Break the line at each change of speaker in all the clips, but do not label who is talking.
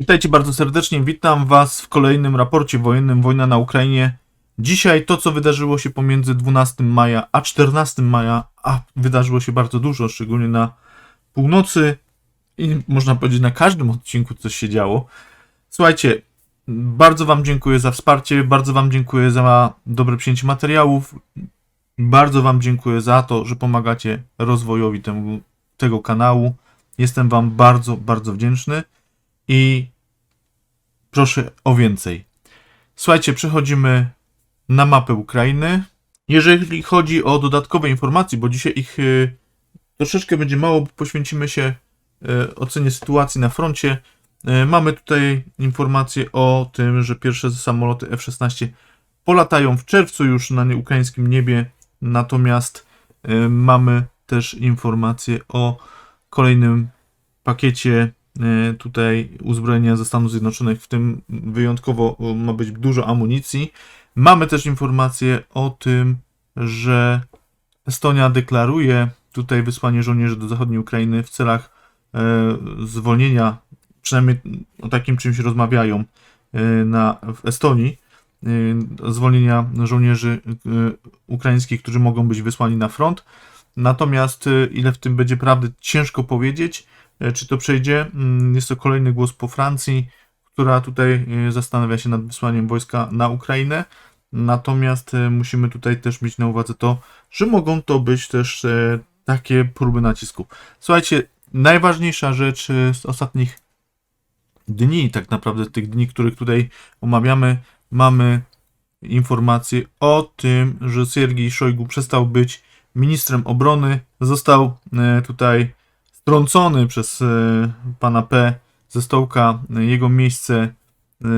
Witajcie bardzo serdecznie, witam Was w kolejnym raporcie wojennym Wojna na Ukrainie. Dzisiaj to, co wydarzyło się pomiędzy 12 maja a 14 maja, a wydarzyło się bardzo dużo, szczególnie na północy i można powiedzieć na każdym odcinku coś się działo. Słuchajcie, bardzo Wam dziękuję za wsparcie, bardzo Wam dziękuję za dobre przyjęcie materiałów, bardzo Wam dziękuję za to, że pomagacie rozwojowi temu, tego kanału. Jestem Wam bardzo, bardzo wdzięczny i proszę o więcej. Słuchajcie, przechodzimy na mapę Ukrainy. Jeżeli chodzi o dodatkowe informacje, bo dzisiaj ich y, troszeczkę będzie mało, bo poświęcimy się y, ocenie sytuacji na froncie. Y, mamy tutaj informacje o tym, że pierwsze samoloty F-16 polatają w czerwcu już na ukraińskim niebie, natomiast mamy też informacje o kolejnym pakiecie tutaj uzbrojenia ze Stanów Zjednoczonych, w tym wyjątkowo e, ma być dużo amunicji. Mamy też informację o tym, że Estonia deklaruje tutaj wysłanie żołnierzy do zachodniej Ukrainy w celach e, zwolnienia, przynajmniej o takim czymś rozmawiają e, na, w Estonii, e, zwolnienia żołnierzy ukraińskich, którzy mogą być wysłani na front. Natomiast ile w tym będzie prawdy, ciężko powiedzieć. E, Czy to przejdzie? Mm, Jest to kolejny głos po Francji, która tutaj e, zastanawia się nad wysłaniem wojska na Ukrainę. Natomiast e, musimy tutaj też mieć na uwadze to, że mogą to być też takie próby nacisku. Słuchajcie, najważniejsza rzecz z ostatnich dni, tak naprawdę tych dni, których tutaj omawiamy, mamy informację o tym, że Siergiej Szojgu przestał być ministrem obrony, został tutaj strącony przez e, pana P ze stołka. Jego miejsce e,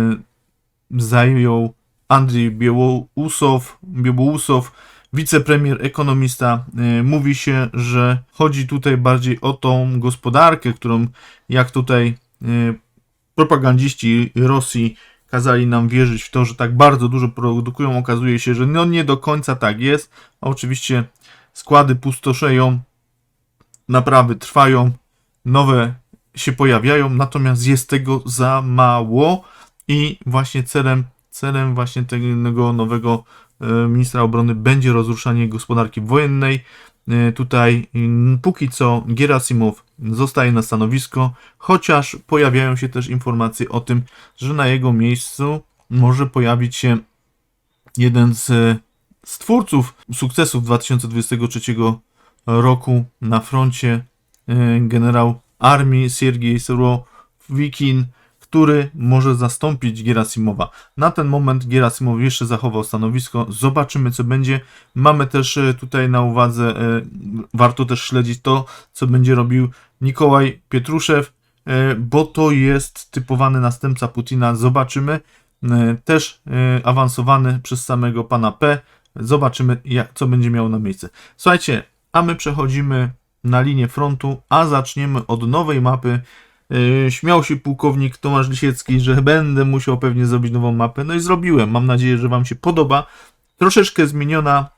zajął Andrzej Białousow, Białousow, wicepremier ekonomista. E, Mówi się, że chodzi tutaj bardziej o tą gospodarkę, którą jak tutaj e, propagandziści Rosji kazali nam wierzyć w to, że tak bardzo dużo produkują. Okazuje się, że no nie do końca tak jest. Oczywiście składy pustoszeją, naprawy trwają, nowe się pojawiają, natomiast jest tego za mało i właśnie celem, celem właśnie tego nowego e, ministra obrony będzie rozruszanie gospodarki wojennej. E, Tutaj póki co Gerasimow zostaje na stanowisko, chociaż pojawiają się też informacje o tym, że na jego miejscu może pojawić się jeden z, e, z twórców sukcesów 2023 roku na froncie, e, generał armii Siergiej Surowikin, który może zastąpić Gerasimowa. Na ten moment Gerasimow jeszcze zachował stanowisko. Zobaczymy, co będzie. Mamy też e, tutaj na uwadze, e, warto też śledzić to, co będzie robił Nikołaj Pietruszew, bo to jest typowany następca Putina. Zobaczymy. Też awansowany przez samego pana P. Zobaczymy, jak, co będzie miało na miejsce. Słuchajcie, a my przechodzimy na linię frontu, a zaczniemy od nowej mapy. Yy, Śmiał się pułkownik Tomasz Lisiecki, że będę musiał pewnie zrobić nową mapę. No i zrobiłem. Mam nadzieję, że Wam się podoba. Troszeczkę zmieniona,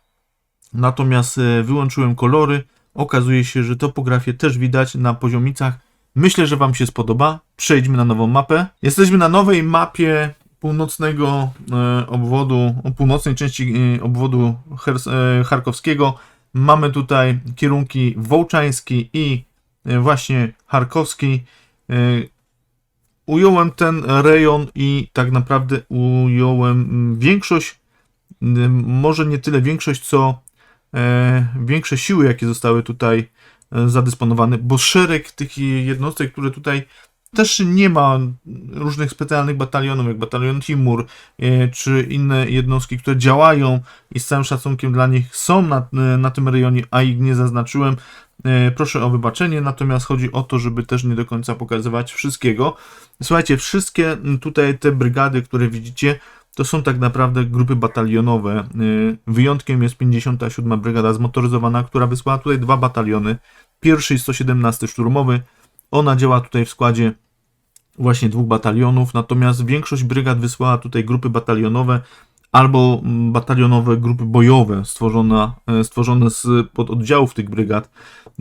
natomiast e, wyłączyłem kolory. Okazuje się, że topografię też widać na poziomicach. Myślę, że Wam się spodoba. Przejdźmy na nową mapę. Jesteśmy na nowej mapie północnego e, obwodu, północnej części obwodu charkowskiego. Mamy tutaj kierunki wołczański i e, właśnie charkowski. E, Ująłem ten rejon i tak naprawdę ująłem większość, może nie tyle większość, co e, większe siły, jakie zostały tutaj zadysponowane, bo szereg tych jednostek, które tutaj też nie ma różnych specjalnych batalionów, jak batalion Timur, e, czy inne jednostki, które działają i z całym szacunkiem dla nich są na, na tym rejonie, a ich nie zaznaczyłem. E, Proszę o wybaczenie, natomiast chodzi o to, żeby też nie do końca pokazywać wszystkiego. Słuchajcie, wszystkie tutaj te brygady, które widzicie, to są tak naprawdę grupy batalionowe. Wyjątkiem jest 57. Brygada Zmotoryzowana, która wysłała tutaj dwa bataliony. Pierwszy i 117 szturmowy. Ona działa tutaj w składzie właśnie dwóch batalionów, natomiast większość brygad wysłała tutaj grupy batalionowe albo mm, batalionowe grupy bojowe stworzone, e, stworzone z pododdziałów tych brygad.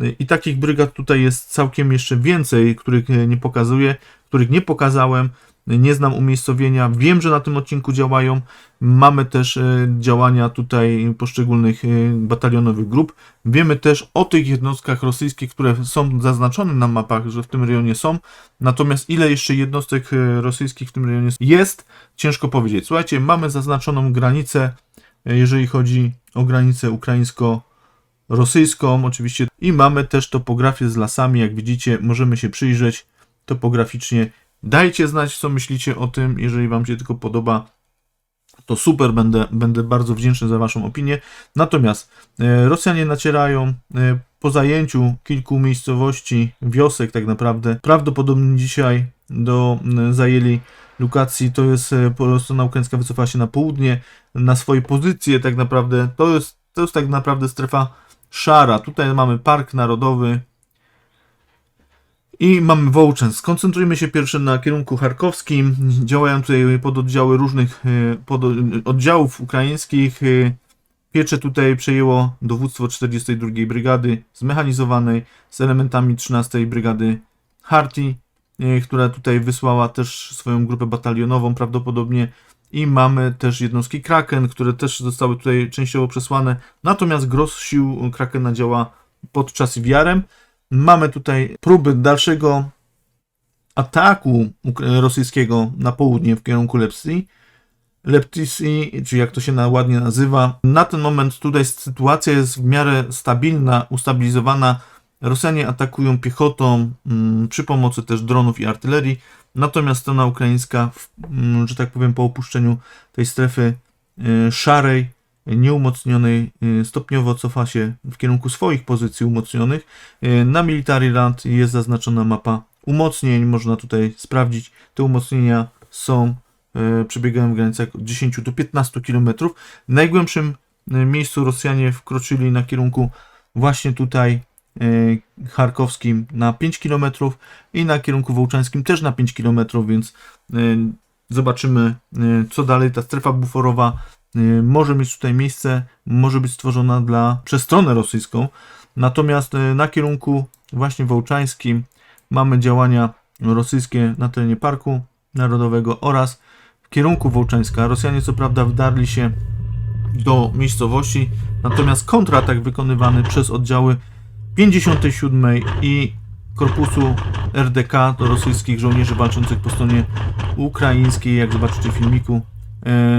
Y, I takich brygad tutaj jest całkiem jeszcze więcej, których e, nie pokazuję. których nie pokazałem. Nie znam umiejscowienia. Wiem, że na tym odcinku działają. Mamy też e, działania tutaj poszczególnych e, batalionowych grup. Wiemy też o tych jednostkach rosyjskich, które są zaznaczone na mapach, że w tym rejonie są. Natomiast ile jeszcze jednostek e, rosyjskich w tym rejonie jest, ciężko powiedzieć. Słuchajcie, mamy zaznaczoną granicę, jeżeli chodzi o granicę ukraińsko-rosyjską, oczywiście. I mamy też topografię z lasami. Jak widzicie, możemy się przyjrzeć topograficznie. Dajcie znać, co myślicie o tym. Jeżeli Wam się tylko podoba, to super, będę, będę bardzo wdzięczny za Waszą opinię. Natomiast e, Rosjanie nacierają e, po zajęciu kilku miejscowości, wiosek tak naprawdę. Prawdopodobnie dzisiaj do, zajęli lokacji, to jest e, strona ukraińska wycofała się na południe, na swoje pozycje tak naprawdę. To jest, to jest tak naprawdę strefa szara. Tutaj mamy Park Narodowy, i mamy Wołczęs. Skoncentrujmy się pierwsze na kierunku charkowskim. Działają tutaj pododdziały różnych e, podo- oddziałów ukraińskich. E, Piecze tutaj przejęło dowództwo 42 Brygady Zmechanizowanej z elementami 13 Brygady Harti, e, która tutaj wysłała też swoją grupę batalionową prawdopodobnie. I mamy też jednostki Kraken, które też zostały tutaj częściowo przesłane. Natomiast gros sił Krakena działa podczas wiarem. Mamy tutaj próby dalszego ataku rosyjskiego na południe w kierunku Lepsi. Leptisi, czy jak to się ładnie nazywa. Na ten moment tutaj sytuacja jest w miarę stabilna, ustabilizowana. Rosjanie atakują piechotą mm, przy pomocy też dronów i artylerii. Natomiast strona ukraińska, mm, że tak powiem, po opuszczeniu tej strefy y, szarej, nieumocnionej, y, stopniowo cofa się w kierunku swoich pozycji umocnionych. Y, Na Military Land jest zaznaczona mapa umocnień, można tutaj sprawdzić. Te umocnienia są, y, przebiegają w granicach od 10 do 15 km. W najgłębszym miejscu Rosjanie wkroczyli na kierunku właśnie tutaj charkowskim na 5 km i na kierunku wołczańskim też na 5 km, więc zobaczymy co dalej. Ta strefa buforowa może mieć tutaj miejsce, może być stworzona dla przez stronę rosyjską. Natomiast y, na kierunku właśnie wołczańskim mamy działania rosyjskie na terenie Parku Narodowego oraz w kierunku Wołczańska. Rosjanie co prawda wdarli się do miejscowości, natomiast kontratak wykonywany przez oddziały 57 i korpusu RDK do rosyjskich żołnierzy walczących po stronie ukraińskiej, jak zobaczycie w filmiku,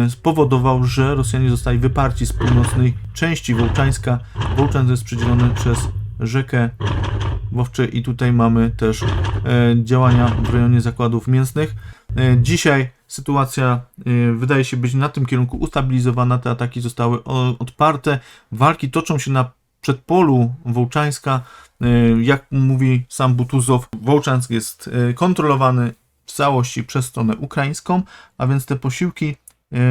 spowodował, że Rosjanie zostali wyparci z północnej części Wołczańska. Wołczan jest przydzielony przez rzekę Wowcze i tutaj mamy też e, działania w rejonie zakładów mięsnych. E, dzisiaj sytuacja e, wydaje się być na tym kierunku ustabilizowana, te ataki zostały odparte, walki toczą się na przedpolu Wołczańska. E, jak mówi sam Butuzow, Wołczansk jest e, kontrolowany w całości przez stronę ukraińską, a więc te posiłki, e,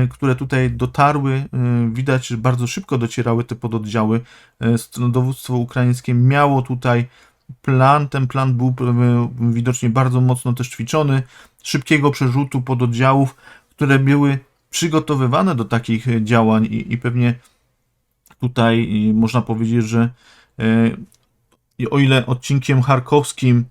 które tutaj dotarły, e, widać, że bardzo szybko docierały te pododdziały. St- Dowództwo ukraińskie miało tutaj plan, ten plan był widocznie bardzo mocno też ćwiczony, szybkiego przerzutu pododdziałów, które były przygotowywane do takich działań i, i pewnie tutaj można powiedzieć, że o ile odcinkiem charkowskim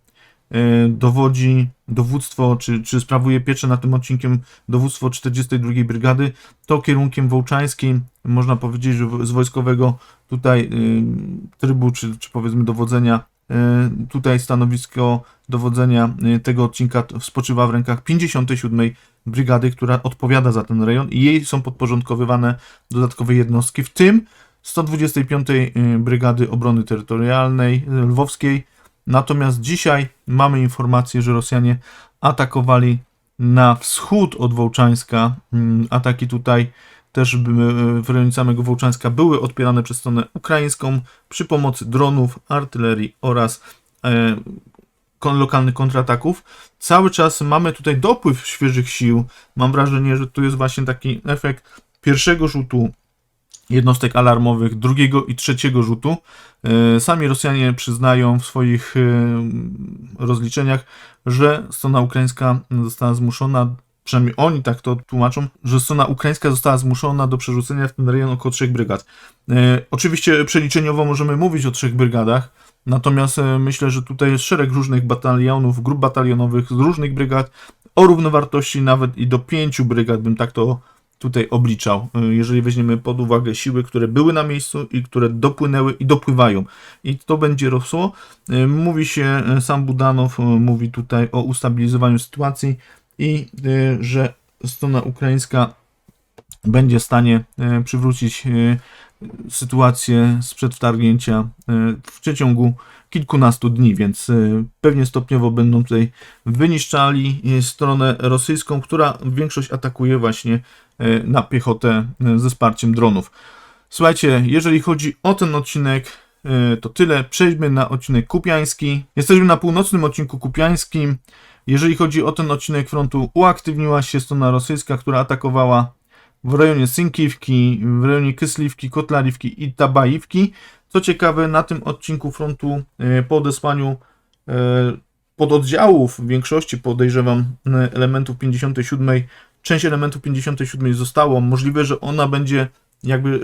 dowodzi dowództwo, czy, czy sprawuje pieczę nad tym odcinkiem dowództwo 42 Brygady, to kierunkiem wołczańskim można powiedzieć, że z wojskowego tutaj y, trybu, czy, czy powiedzmy dowodzenia, y, tutaj stanowisko dowodzenia y, tego odcinka spoczywa w rękach 57 Brygady, która odpowiada za ten rejon i jej są podporządkowywane dodatkowe jednostki, w tym 125 y, Brygady Obrony Terytorialnej Lwowskiej. Natomiast dzisiaj mamy informację, że Rosjanie atakowali na wschód od Wołczańska. Mm, Ataki tutaj też by- w rejonie samego Wołczańska były odpierane przez stronę ukraińską przy pomocy dronów, artylerii oraz e, lokalnych kontrataków. Cały czas mamy tutaj dopływ świeżych sił. Mam wrażenie, że tu jest właśnie taki efekt pierwszego rzutu jednostek alarmowych, drugiego i trzeciego rzutu. E, Sami Rosjanie przyznają w swoich e, rozliczeniach, że strona ukraińska została zmuszona przynajmniej oni tak to tłumaczą, że strona ukraińska została zmuszona do przerzucenia w ten rejon około trzech brygad. E, oczywiście przeliczeniowo możemy mówić o trzech brygadach, natomiast myślę, że tutaj jest szereg różnych batalionów, grup batalionowych z różnych brygad o równowartości nawet i do pięciu brygad bym tak to tutaj obliczał, e, jeżeli weźmiemy pod uwagę siły, które były na miejscu i które dopłynęły i dopływają. I to będzie rosło. E, Mówi się, e, sam Budanow mówi tutaj o ustabilizowaniu sytuacji i że strona ukraińska będzie w stanie przywrócić sytuację sprzed wtargnięcia w przeciągu kilkunastu dni, więc pewnie stopniowo będą tutaj wyniszczali stronę rosyjską, która większość atakuje właśnie na piechotę e, ze wsparciem dronów. Słuchajcie, jeżeli chodzi o ten odcinek, e, to tyle. Przejdźmy na odcinek kupiański. Jesteśmy na północnym odcinku kupiańskim. Jeżeli chodzi o ten odcinek frontu, uaktywniła się strona rosyjska, która atakowała w rejonie Synkiwki, w rejonie Kysliwki, Kotlariwki i Tabajivki. Co ciekawe, na tym odcinku frontu po odesłaniu pododdziałów, w większości podejrzewam elementów 57, część elementów 57 zostało. Możliwe, że ona będzie jakby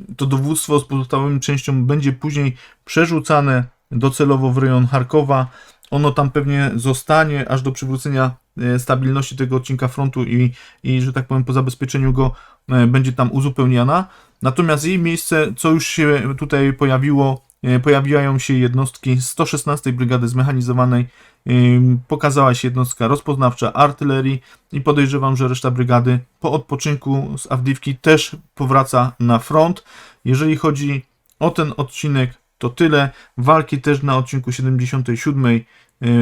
e, to dowództwo z pozostałymi częścią będzie później przerzucane docelowo w rejon Charkowa. Ono tam pewnie zostanie aż do przywrócenia e, stabilności tego odcinka frontu i, i że tak powiem, po zabezpieczeniu go e, będzie tam uzupełniana. Natomiast jej miejsce, co już się tutaj pojawiło, pojawiają się jednostki 116 Brygady Zmechanizowanej, ym, pokazała się jednostka rozpoznawcza artylerii i podejrzewam, że reszta brygady po odpoczynku z Awdiwki też powraca na front. Jeżeli chodzi o ten odcinek, to tyle. Walki też na odcinku 77 y,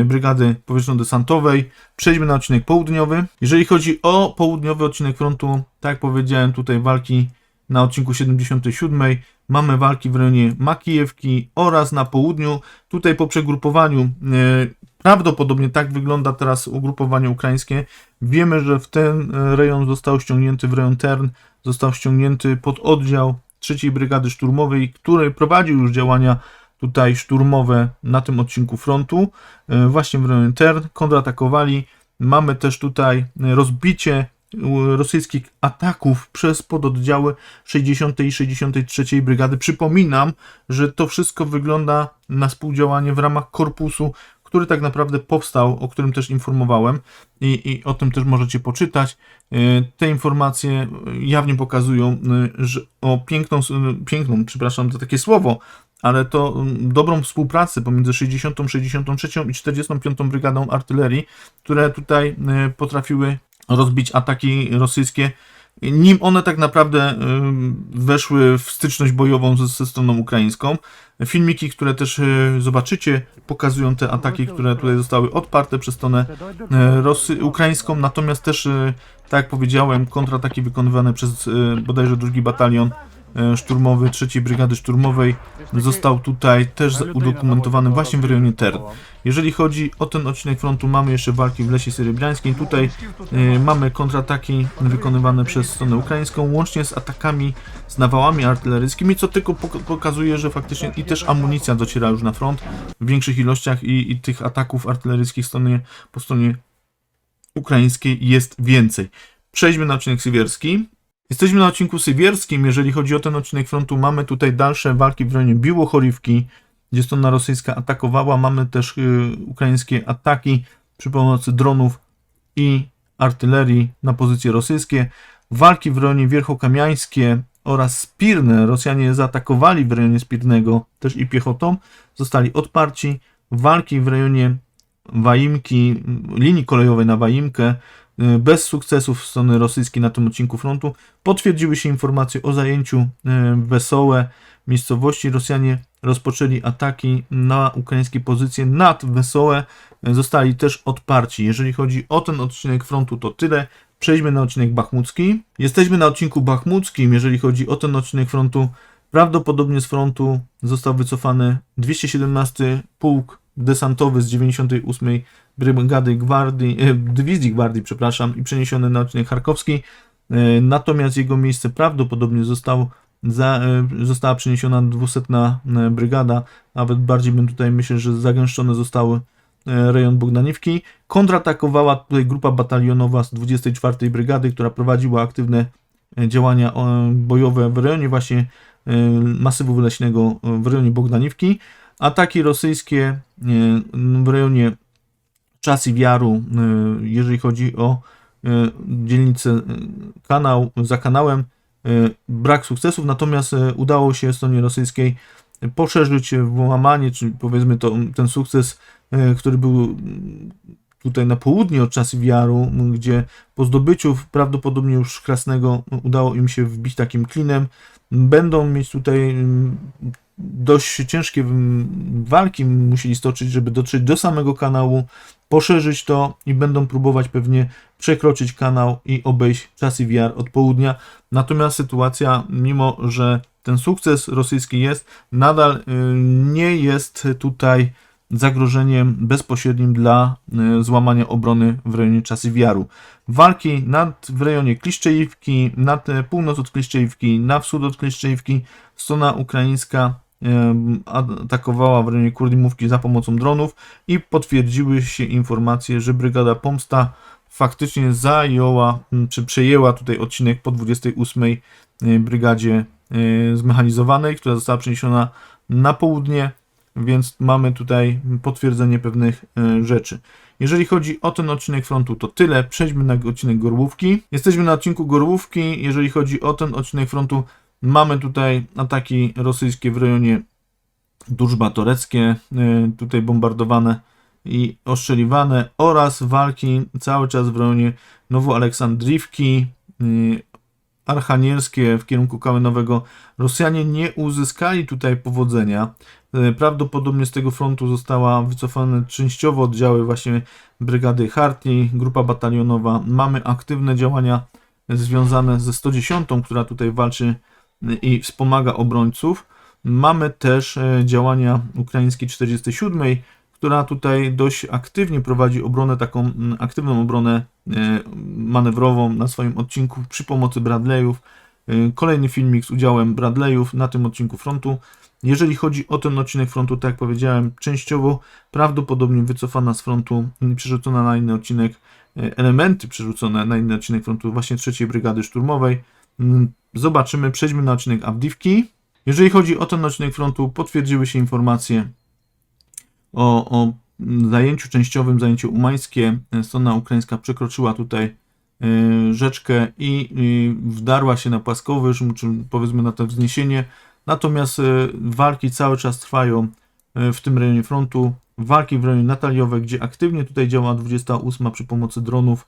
Brygady Powietrzno-Desantowej. Przejdźmy na odcinek południowy. Jeżeli chodzi o południowy odcinek frontu, tak jak powiedziałem, tutaj walki na odcinku 77. Mamy walki w rejonie Makijewki oraz na południu. Tutaj po przegrupowaniu, y, prawdopodobnie tak wygląda teraz ugrupowanie ukraińskie. Wiemy, że w ten rejon został ściągnięty w rejon Tern, został ściągnięty pod oddział trzeciej Brygady Szturmowej, który prowadził już działania tutaj szturmowe na tym odcinku frontu, e, właśnie w rejonie Tern, kontratakowali. Mamy też tutaj e, rozbicie e, rosyjskich ataków przez pododdziały 60. i 63. Brygady. Przypominam, że to wszystko wygląda na współdziałanie w ramach korpusu, który tak naprawdę powstał, o którym też informowałem i, i o tym też możecie poczytać. E, Te informacje jawnie pokazują, e, że o piękną, piękną, przepraszam za takie słowo, ale to dobrą współpracę pomiędzy 60., 63. i 45. Brygadą Artylerii, które tutaj e, potrafiły rozbić ataki rosyjskie, nim one tak naprawdę e, weszły w styczność bojową ze, ze stroną ukraińską. Filmiki, które też e, zobaczycie, pokazują te ataki, które tutaj zostały odparte przez stronę e, Rosy, ukraińską, natomiast też, tak jak powiedziałem, kontrataki wykonywane przez bodajże drugi batalion szturmowy trzeciej Brygady Szturmowej został tutaj też udokumentowany właśnie w rejonie Tern. Jeżeli chodzi o ten odcinek frontu, mamy jeszcze walki w Lesie Serebriańskim. Tutaj e, mamy kontrataki wykonywane przez stronę ukraińską, łącznie z atakami z nawałami artyleryjskimi, co tylko pok- pokazuje, że faktycznie i też amunicja dociera już na front w większych ilościach i, i tych ataków artyleryjskich stronie, po stronie ukraińskiej jest więcej. Przejdźmy na odcinek sywierski. Jesteśmy na odcinku sywierskim. Jeżeli chodzi o ten odcinek frontu, mamy tutaj dalsze walki w rejonie Biłochorivki, gdzie strona rosyjska atakowała. Mamy też y, ukraińskie ataki przy pomocy dronów i artylerii na pozycje rosyjskie. Walki w rejonie Wierchokamiańskie oraz Spirne. Rosjanie zaatakowali w rejonie Spirnego też i piechotą. Zostali odparci. Walki w rejonie Waimki, linii kolejowej na Waimkę, bez sukcesów strony rosyjskiej na tym odcinku frontu. Potwierdziły się informacje o zajęciu y, Wesołe miejscowości. Rosjanie rozpoczęli ataki na ukraińskie pozycje nad Wesołe. Y, Zostali też odparci. Jeżeli chodzi o ten odcinek frontu, to tyle. Przejdźmy na odcinek bachmucki. Jesteśmy na odcinku bachmuckim. Jeżeli chodzi o ten odcinek frontu, prawdopodobnie z frontu został wycofany 217 pułk desantowy z 98 Brygady Gwardii, e, Dywizji Gwardii, przepraszam, i przeniesiony na odcinek charkowski. E, Natomiast jego miejsce prawdopodobnie został za, e, została przeniesiona 200 brygada, nawet bardziej bym tutaj myślę, że zagęszczone zostały rejon Bogdaniewki. Kontratakowała tutaj grupa batalionowa z 24 Brygady, która prowadziła aktywne działania bojowe w rejonie właśnie masywu wyleśnego e, w rejonie Bogdaniewki. Ataki rosyjskie e, w rejonie Czasiwiaru, e, jeżeli chodzi o e, dzielnicę kanał, za kanałem, brak sukcesów, natomiast udało się stronie rosyjskiej poszerzyć włamanie, czy powiedzmy to, ten sukces, który był tutaj na południe od Czasiwiaru, m, gdzie po zdobyciu prawdopodobnie już Krasnego udało im się wbić takim klinem. Będą mieć tutaj dość ciężkie walki musieli stoczyć, żeby dotrzeć do samego kanału, poszerzyć to i będą próbować pewnie przekroczyć kanał i obejść Czasiwiar od południa. Natomiast sytuacja, mimo że ten sukces rosyjski jest, nadal y, nie jest tutaj zagrożeniem bezpośrednim dla y, złamania obrony w rejonie Czasiwiaru. Walki nad, w rejonie Kliszczejówki, na te- północ od Kliszczejówki, na wschód od Kliszczejówki, strona ukraińska atakowała w rejonie Kurdimówki za pomocą dronów i potwierdziły się informacje, że Brygada Pomsta faktycznie zajęła, czy przejęła tutaj odcinek po 28 y, Brygadzie y, Zmechanizowanej, która została przeniesiona na południe, więc mamy tutaj potwierdzenie pewnych y, rzeczy. Jeżeli chodzi o ten odcinek frontu, to tyle. Przejdźmy na odcinek Gorłówki. Jesteśmy na odcinku Gorłówki. Jeżeli chodzi o ten odcinek frontu, mamy tutaj ataki rosyjskie w rejonie Dużba Toreckie, y, tutaj bombardowane i ostrzeliwane oraz walki cały czas w rejonie Nowoaleksandriwki, y, archanielskie w kierunku Kałynowego. Rosjanie nie uzyskali tutaj powodzenia. Y, Prawdopodobnie z tego frontu została wycofane częściowo oddziały właśnie brygady Hartii, grupa batalionowa. Mamy aktywne działania związane ze 110, która tutaj walczy i wspomaga obrońców. Mamy też e, działania ukraińskiej 47, która tutaj dość aktywnie prowadzi obronę, taką aktywną obronę e, manewrową na swoim odcinku przy pomocy Bradleyów. E, Kolejny filmik z udziałem Bradleyów na tym odcinku frontu. Jeżeli chodzi o ten odcinek frontu, tak jak powiedziałem, częściowo prawdopodobnie wycofana z frontu, przerzucona na inny odcinek, elementy przerzucone na inny odcinek frontu właśnie trzeciej Brygady Szturmowej. Zobaczymy, przejdźmy na odcinek Awdiwki. Jeżeli chodzi o ten odcinek frontu, potwierdziły się informacje o, o zajęciu częściowym, zajęciu umańskie. Strona ukraińska przekroczyła tutaj y, rzeczkę i wdarła się na płaskowyż, czy powiedzmy na to wzniesienie. Natomiast y, walki cały czas trwają y, w tym rejonie frontu. Walki w rejonie Nataliowe, gdzie aktywnie tutaj działa 28 przy pomocy dronów,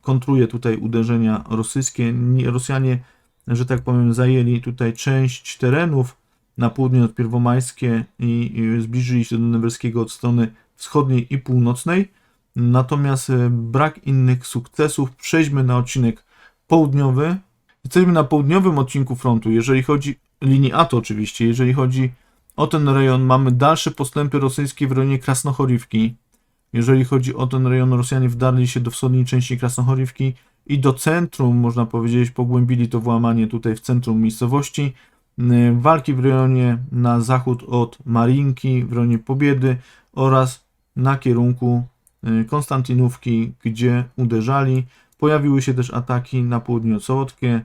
kontruje tutaj uderzenia rosyjskie. Nie- Rosjanie że tak powiem, zajęli tutaj część terenów na południe od Pierwomajskie i zbliżyli się do Newerskiego od strony wschodniej i północnej. Natomiast e, brak innych sukcesów. Przejdźmy na odcinek południowy. Jesteśmy na południowym odcinku frontu. Jeżeli chodzi linii ATO oczywiście, jeżeli chodzi o ten rejon, mamy dalsze postępy rosyjskie w rejonie Krasnochorivki. Jeżeli chodzi o ten rejon, Rosjanie wdarli się do wschodniej części Krasnochorivki i do centrum, można powiedzieć, pogłębili to włamanie tutaj w centrum miejscowości. Y, Walki w rejonie na zachód od Marinki, w rejonie Pobiedy oraz na kierunku y, Konstantynówki, gdzie uderzali. Pojawiły się też ataki na południe od Sołotkie,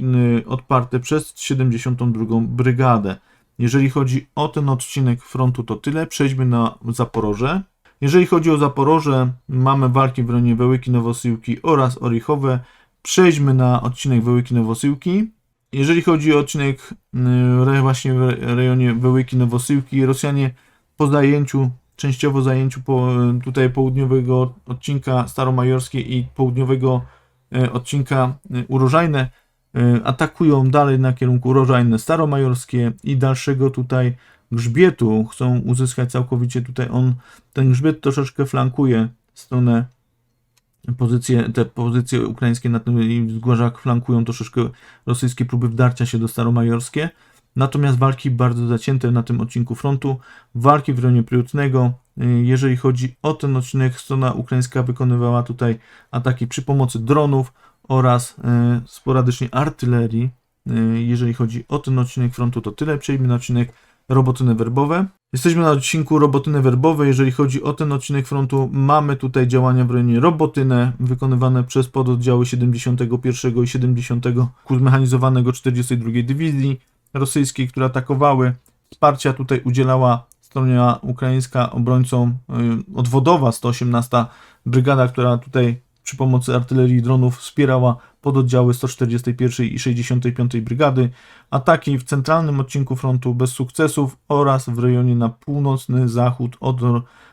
y, odparte przez 72. Brygadę. Jeżeli chodzi o ten odcinek frontu, to tyle. Przejdźmy na Zaporoże. Jeżeli chodzi o Zaporoże, mamy walki w rejonie Wełyki Nowosyłki oraz Orichowe. Przejdźmy na odcinek Wełyki Nowosyłki. Jeżeli chodzi o odcinek y, właśnie w re- rejonie Wełyki Nowosyłki, Rosjanie po zajęciu, częściowo zajęciu po, tutaj południowego odcinka Staromajorskiej i południowego y, odcinka y, Urożajne, y, atakują dalej na kierunku Urożajne Staromajorskie i dalszego tutaj grzbietu chcą uzyskać całkowicie tutaj on, ten grzbiet troszeczkę flankuje stronę pozycje, te pozycje ukraińskie na tym wzgórzach flankują troszeczkę rosyjskie próby wdarcia się do Staromajorskie. Natomiast walki bardzo zacięte na tym odcinku frontu, walki w rejonie Priutnego. Jeżeli chodzi o ten odcinek, strona ukraińska wykonywała tutaj ataki przy pomocy dronów oraz y, sporadycznie artylerii. Y, Jeżeli chodzi o ten odcinek frontu, to tyle. Przejdźmy na odcinek robotyny werbowe. Jesteśmy na odcinku robotyny werbowe. Jeżeli chodzi o ten odcinek frontu, mamy tutaj działania w rejonie Robotynę wykonywane przez pododdziały 71 i 70 Kul Mechanizowanego 42 Dywizji Rosyjskiej, które atakowały. Wsparcia tutaj udzielała strona ukraińska obrońcom y, odwodowa 118 Brygada, która tutaj przy pomocy artylerii i dronów wspierała pododdziały 141 i 65 Brygady. Ataki w centralnym odcinku frontu bez sukcesów oraz w rejonie na północny zachód od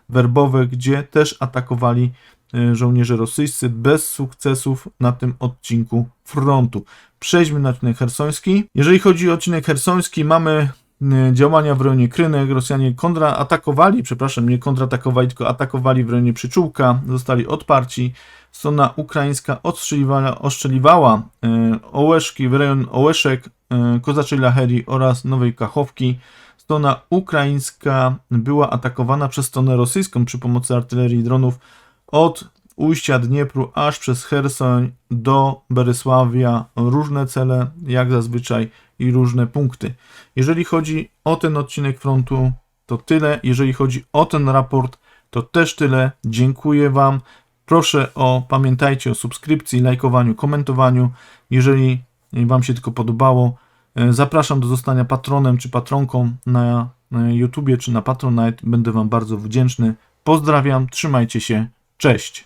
Werbowe, gdzie też atakowali y, żołnierze rosyjscy bez sukcesów na tym odcinku frontu. Przejdźmy na odcinek hersoński. Jeżeli chodzi o odcinek hersoński, mamy y, działania w rejonie Krynek. Rosjanie kontraatakowali, przepraszam, nie kontratakowali, tylko atakowali w rejonie Przyczółka, zostali odparci. Strona ukraińska odstrzeliwała, ostrzeliwała y, Ołeszki w rejon Ołeszek, y, Kozaczej Lacherii oraz Nowej Kachowki. Strona ukraińska była atakowana przez stronę rosyjską przy pomocy artylerii i dronów od ujścia Dniepru aż przez Hersoń do Berysławia. Różne cele, jak zazwyczaj, i różne punkty. Jeżeli chodzi o ten odcinek frontu, to tyle. Jeżeli chodzi o ten raport, to też tyle. Dziękuję Wam. Proszę o, pamiętajcie o subskrypcji, lajkowaniu, komentowaniu. Jeżeli Wam się tylko podobało, e, zapraszam do zostania patronem czy patronką na, na YouTubie czy na Patronite. Będę Wam bardzo wdzięczny. Pozdrawiam, trzymajcie się, cześć.